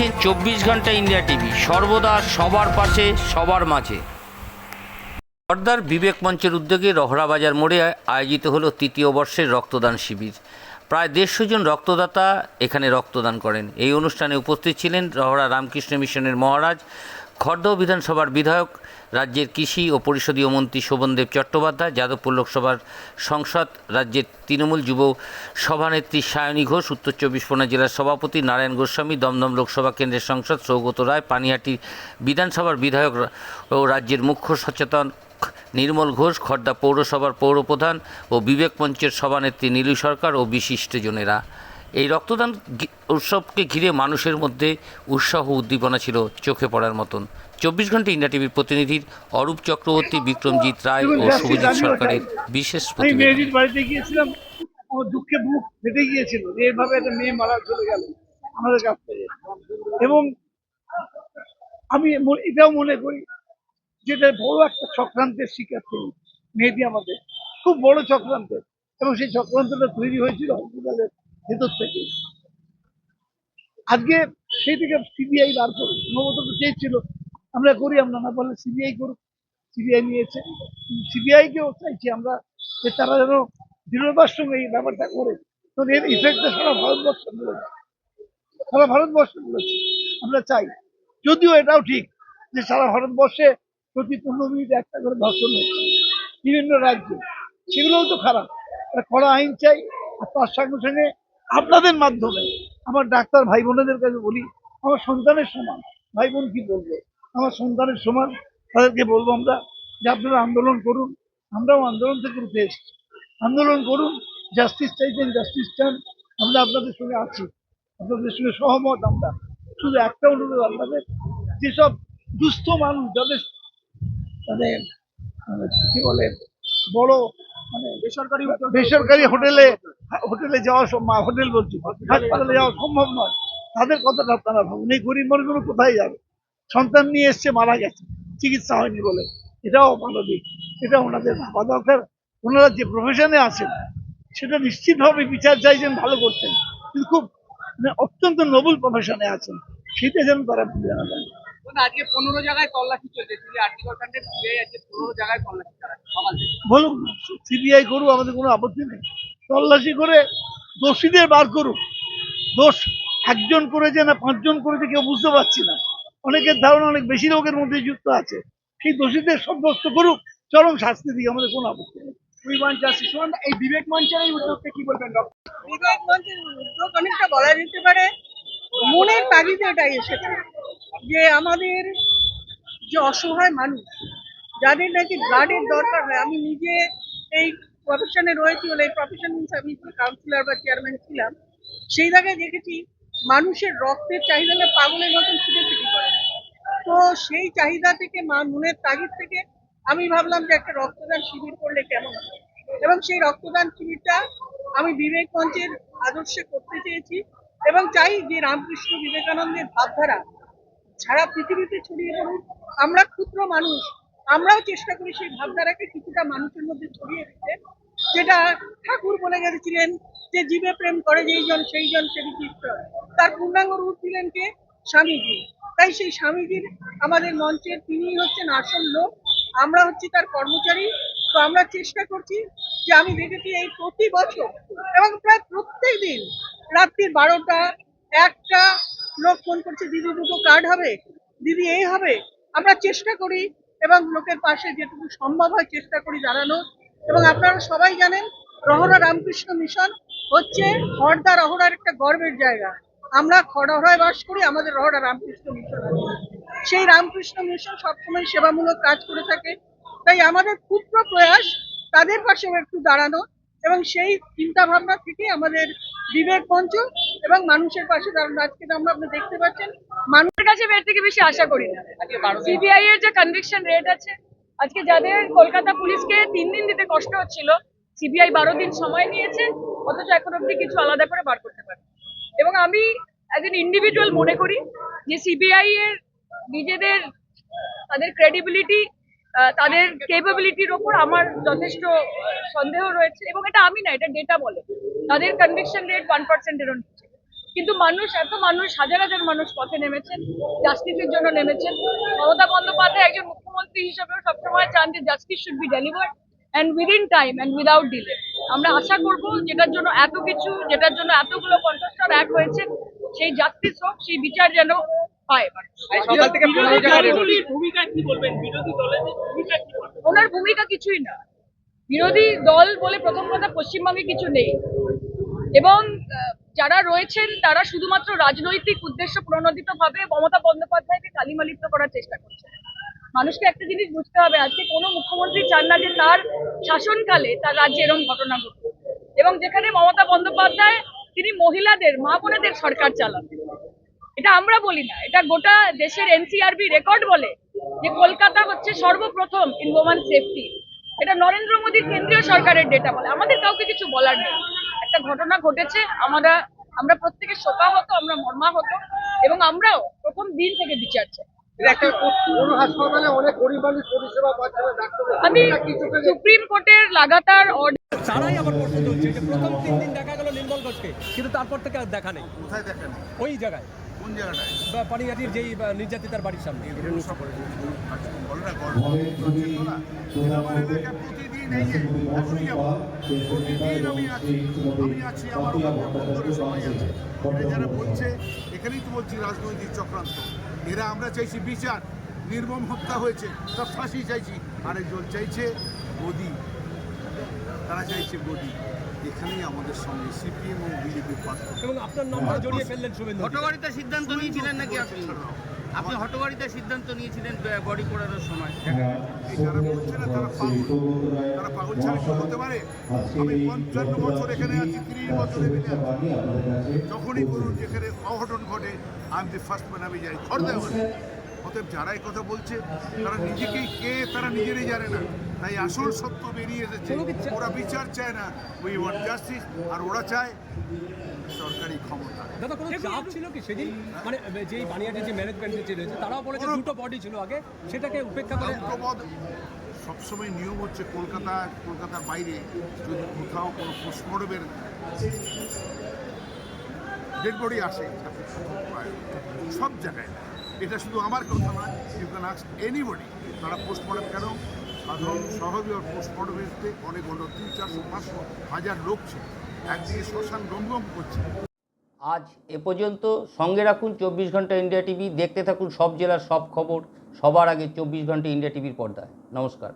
দেখছেন চব্বিশ ঘণ্টা ইন্ডিয়া টিভি। সর্বদা সবার পাশে, সবার মাঝে। সর্দার বিবেক মঞ্চের উদ্যোগে রহরাবাজার মোড়ে আয়োজিত হলো তৃতীয় বর্ষের রক্তদান শিবির। প্রায় দেড়শো জন রক্তদাতা এখানে রক্তদান করেন। এই অনুষ্ঠানে উপস্থিত ছিলেন রহরা রামকৃষ্ণ মিশনের মহারাজ খড়দহ বিধানসভার বিধায়ক, রাজ্যের কৃষি ও পরিষদীয় মন্ত্রী শোভনদেব চট্টোপাধ্যায়, যাদবপুর লোকসভার সংসদ, রাজ্যের তৃণমূল যুব সভানেত্রী সায়নী ঘোষ, উত্তর চব্বিশ পরগনা জেলার সভাপতি নারায়ণ গোস্বামী, দমদম লোকসভা কেন্দ্রের সংসদ সৌগত রায়, পানিহাটি বিধানসভার বিধায়ক ও রাজ্যের মুখ্য সচেতন নির্মল ঘোষ খর্দা পৌরসভার পৌরপ্রধান ও বিবেক মঞ্চের সভানেত্রী নীলু সরকার ও বিশিষ্টজনেরা। এই রক্তদান উৎসবকে ঘিরে মানুষের মধ্যে উৎসাহ উদ্দীপনা ছিল চোখে পড়ার মতন। চব্বিশ ঘণ্টা ইন্ডিয়া টিভির প্রতিনিধির অরূপ চক্রবর্তী বিক্রমজিৎ রায় ও শুভজিৎ সরকারের বিশেষ মেয়েটির বাড়িতে গিয়েছিলাম আমার দুঃখে বুক ফেটে গিয়েছিল যে এভাবে একটা মেয়ে মারা চলে গেল আমাদের কাছ থেকে। এবং আমি এটাও মনে করি যেটা বড় একটা চক্রান্তের শিকার তিনি মেয়েটি আমাদের। খুব বড় চক্রান্তের। এবং সেই চক্রান্তটা তৈরি হয়েছিল হসপিটালের ভেতর থেকে। আজকে সেই থেকে সিবিআই বার করুন সম্ভবত তো চেয়েছিল আমরা করি, আমরা না বললে সিবিআই করুক। সিবিআই নিয়েছে। সিবিআই কেও চাইছি আমরা যে তারা যেন দৃঢ়তার সঙ্গে এই ব্যাপারটা করে। তো এর ইফেক্টটা সারা ভারতবর্ষ রয়েছে সারা ভারতবর্ষ বলেছে আমরা চাই। যদিও এটাও ঠিক যে সারা ভারতবর্ষে প্রতি পনেরো মিনিটে একটা করে ধর্ষণ হচ্ছে। বিভিন্ন রাজ্যে। সেগুলোও তো খারাপ। কড়া আইন চাই আর তার সঙ্গে সঙ্গে আপনাদের মাধ্যমে আমার ডাক্তার ভাই বোনেদের কাছে বলি আমার সন্তানের সমান। ভাই বোন কি বলবে? আমার সন্তানের সমান। তাদেরকে বলব আমরা যে আপনারা আন্দোলন করুন। আমরাও আন্দোলন থেকে উঠে এসেছি। আন্দোলন করুন জাস্টিস চাইছেন জাস্টিস চান। আমরা আপনাদের সঙ্গে আছি। আপনাদের সঙ্গে সহমত আমরা। শুধু একটা অনুরোধ আপনাদের যেসব দুস্থ মানুষ যাদের মানে মানে কি বলে বড় মানে বেসরকারি বেসরকারি হোটেলে হোটেলে যাওয়া সম্ভব হোটেল বলছি হাসপাতালে। যাওয়া সম্ভব নয়। তাদের কথাটা আপনারা ভাবুন। এই গরিব মানুষগুলো কোথায় যাবে? সন্তান নিয়ে এসছে মারা গেছে। চিকিৎসা হয়নি বলে। এটাও মানবিক এটা ওনাদের ভাবা দরকার। ওনারা যে প্রফেশনে আছেন সেটা নিশ্চিতভাবে বিচার চাইছেন ভালো করছেন। কিন্তু খুব মানে অত্যন্ত নবল প্রফেশনে আছেন। সেটা যেন তারা ভুলে না যায়। আজকে পনেরো জায়গায় তল্লাশি চলছে। তুমি সিবিআই আজকে পনেরো জায়গায় তল্লাশি চালাচ্ছে সকাল থেকে বলুন সিবিআই করুক আমাদের কোনো আপত্তি নেই। তল্লাশি করে দোষীদের বার করুক। দোষ একজন করেছে না পাঁচজন করেছে কেউ বুঝতে পারছি না। অনেকের ধারণা অনেক বেশি লোকের মধ্যে যুক্ত আছে। সেই দোষীদের সাব্যস্ত করুক চরম শাস্তি দিয়ে আমাদের কোনো আপত্তি নেই। উই ওয়ান্ট এই বিবেক মঞ্চের এই উদ্যোগকে কি বলবেন বিবেক মঞ্চের উদ্যোগ অনেকটা বলা যেতে পারে। মনের তাগিদে এটাই এসেছে যে আমাদের যে অসহায় মানুষ যাদের নাকি ব্লাডের দরকার হয় আমি নিজে এই প্রফেশনে রয়েছি বলে এই প্রফেশন আমি কাউন্সিলর বা চেয়ারম্যান ছিলাম, সেই জায়গায় দেখেছি মানুষের রক্তের চাহিদা না পাগলের মতন ছুটে ছুটি করে। তো সেই চাহিদা থেকে মা মনের তাগিদ থেকে আমি ভাবলাম যে একটা রক্তদান শিবির করলে কেমন এবং সেই রক্তদান শিবিরটা আমি বিবেক মঞ্চের আদর্শে করতে চেয়েছি এবং চাই যে রামকৃষ্ণ বিবেকানন্দের ভাবধারা সারা পৃথিবীতে ছড়িয়ে পড়ুক। আমরা ক্ষুদ্র মানুষ, আমরাও চেষ্টা করি সেই ভাবধারাকে কিছুটা মানুষের মধ্যে ছড়িয়ে দিতে। যেটা ঠাকুর বলে গেছিলেন যে জীবে প্রেম করে যেই জন সেই জন সে বিচিত্র। তার পূর্ণাঙ্গ রূপ দিলেন কে? স্বামীজি। তাই সেই স্বামীজির আমাদের মঞ্চের তিনি হচ্ছেন আসল লোক। আমরা হচ্ছি তার কর্মচারী। তো আমরা চেষ্টা করছি যে আমি দেখেছি এই প্রতি বছর এবং প্রায় প্রত্যেক দিন রাত্রির বারোটা, একটা লোক ফোন করছে, দিদি, দুটো কার্ড হবে? দিদি, এই হবে? আমরা চেষ্টা করি এবং লোকের পাশে যেটুকু সম্ভব হয় চেষ্টা করি দাঁড়ানো এবং আপনারা সবাই জানেন রহরা রামকৃষ্ণ মিশন হচ্ছে হরদা রহরার একটা গর্বের জায়গা। আমরা খড়হরায় বাস করি আমাদের রহরা রামকৃষ্ণ মিশন আছে। সেই রামকৃষ্ণ মিশন সবসময় সেবামূলক কাজ করে থাকে। তাই আমাদের ক্ষুদ্র প্রয়াস তাদের পাশেও একটু দাঁড়ানো এবং সেই চিন্তা ভাবনা থেকে আমাদের বিবেক মঞ্চ এবং মানুষের পাশে দাঁড়ানো। আজকে আমরা আপনি দেখতে পাচ্ছেন মানুষের কাছে এর থেকে বেশি আশা করি না। সিবিআই এর যে কনভিকশন রেট আছে আজকে যাদের কলকাতা পুলিশকে তিন দিন দিতে কষ্ট হচ্ছিল, সিবিআই বারো দিন সময় নিয়েছে, অথচ এখন অব্দি কিছু আলাদা করে বার করতে পারে এবং আমি অ্যাজ এন ইন্ডিভিজুয়াল মনে করি যে সিবিআই এর নিজেদের, তাদের ক্রেডিবিলিটি তাদের কেপাবিলিটির ওপর আমার যথেষ্ট সন্দেহ রয়েছে। এবং এটা আমি না, এটা ডেটা বলে। তাদের কনভিকশন রেট ওয়ান পার্সেন্টেরও নিচে। কিন্তু মানুষ এত মানুষ হাজার হাজার মানুষ পথে নেমেছেন জাস্টিসের জন্য নেমেছেন। মমতা বন্দ্যোপাধ্যায় একজন মুখ্যমন্ত্রী হিসেবেও সবসময় চান যে justice should be delivered and within time and without delay আমরা আশা করব যেটার জন্য এত কিছু যেটার জন্য এতগুলো কণ্ঠস্বর এক হয়েছে সেই জাস্টিস হোক সেই বিচার যেন পায় মানুষ। সকাল থেকে পনেরো জায়গায় ভূমিকা কি বলবেন? বিরোধী দলের ভূমিকা কি বলবেন? ওনার ভূমিকা কিছুই না। বিরোধী দল বলে প্রথম কথা পশ্চিমবঙ্গে কিছু নেই। এবং আহ, যারা রয়েছেন, তারা শুধুমাত্র রাজনৈতিক উদ্দেশ্য প্রণোদিত ভাবে মমতা বন্দ্যোপাধ্যায়কে কালিমালিপ্ত করার চেষ্টা করছে মানুষকে একটা জিনিস বুঝতে হবে, আজকে কোনো মুখ্যমন্ত্রী চান না যে তার শাসনকালে তার রাজ্যে এরম ঘটনা ঘটবে এবং যেখানে মমতা বন্দ্যোপাধ্যায়, তিনি মহিলাদের, মা বোনেদের সরকার চালান। এটা আমরা বলি না, এটা গোটা দেশের এনসিআরবি রেকর্ড বলে যে কলকাতা হচ্ছে সর্বপ্রথম ইন ওমান সেফটি। এটা নরেন্দ্র মোদীর কেন্দ্রীয় সরকারের ডেটা বলে, আমাদের কাউকে কিছু বলার নেই। একটা ঘটনা ঘটেছে আমরা আমরা প্রত্যেকে শোকাহত আমরা মর্মাহত এবং আমরাও প্রথম দিন থেকে বিচার চাই। আমি সুপ্রিম কোর্টের লাগাতার order তারাই আবার প্রশ্ন তুলছে যে প্রথম তিন দিন দেখা গেল কিন্তু তারপর থেকে আর দেখা নেই। কোথায় দেখেন ওই জায়গায়। কোন জায়গাটায়? বা যেই বা, নির্যাতিতার বাড়ির সামনে। যারা বলছে এখানেই তো বলছি রাজনৈতিক চক্রান্ত এরা আমরা চাইছি বিচার নির্মম হত্যা হয়েছে তার ফাঁসি চাইছি আরেকজন চাইছে গদি তারা চাইছে গদি এখানেই আমাদের সঙ্গে সিপিএম এবং বিজেপির পার্থক্য আপনার নামটা জড়িয়ে ফেললেন শুভেন্দু হটবাড়িতে সিদ্ধান্ত নিয়েছিলেন নাকি আপনি? আপনি হটবাড়িতে সিদ্ধান্ত নিয়েছিলেন বডি পড়ানোর সময়। এই যারা বলছে না তারা পাগল তারা পাগল ছাড়া কি হতে পারে। আমি পঞ্চান্ন বছর এখানে আছি তিরিশ বছর এখানে আছি। যখনই বলুন যেখানে অঘটন ঘটে আমি দি ফার্স্ট ম্যান আমি যাই। খড় দেওয়া অতএব যারা এই কথা বলছে তারা নিজেকেই কে তারা নিজেরই জানে না। তাই আসল সত্য বেরিয়ে এসেছে। ওরা বিচার চায় না। উই ওয়ান্ট জাস্টিস আর ওরা চায় সরকারি ক্ষমতা। দাদা কোনো চাপ ছিল কি সেদিন? মানে যেই বানিয়াটির যে ম্যানেজমেন্ট যে রয়েছে তারাও বলেছে দুটো বডি ছিল আগে সেটাকে উপেক্ষা করে সবসময় নিয়ম হচ্ছে কলকাতা কলকাতার বাইরে যদি কোথাও কোনো পোস্টমর্টমের ডেড বডি আসে। সব জায়গায়। এটা শুধু আমার কথা নয় ইউ ক্যান আস্ক এনিবডি তারা পোস্টমর্টম কেন? সাধারণ স্বাভাবিক পোস্টমর্টমেতে অনেক তিন, চারশো, পাঁচশো হাজার লোক ছিল। একদিকে শ্মশান গমগম করছে। আজ এ পর্যন্ত সঙ্গে রাখুন চব্বিশ ঘণ্টা ইন্ডিয়া টিভি। দেখতে থাকুন সব জেলার সব খবর। সবার আগে চব্বিশ ঘণ্টা ইন্ডিয়া টিভির পর্দায়। নমস্কার।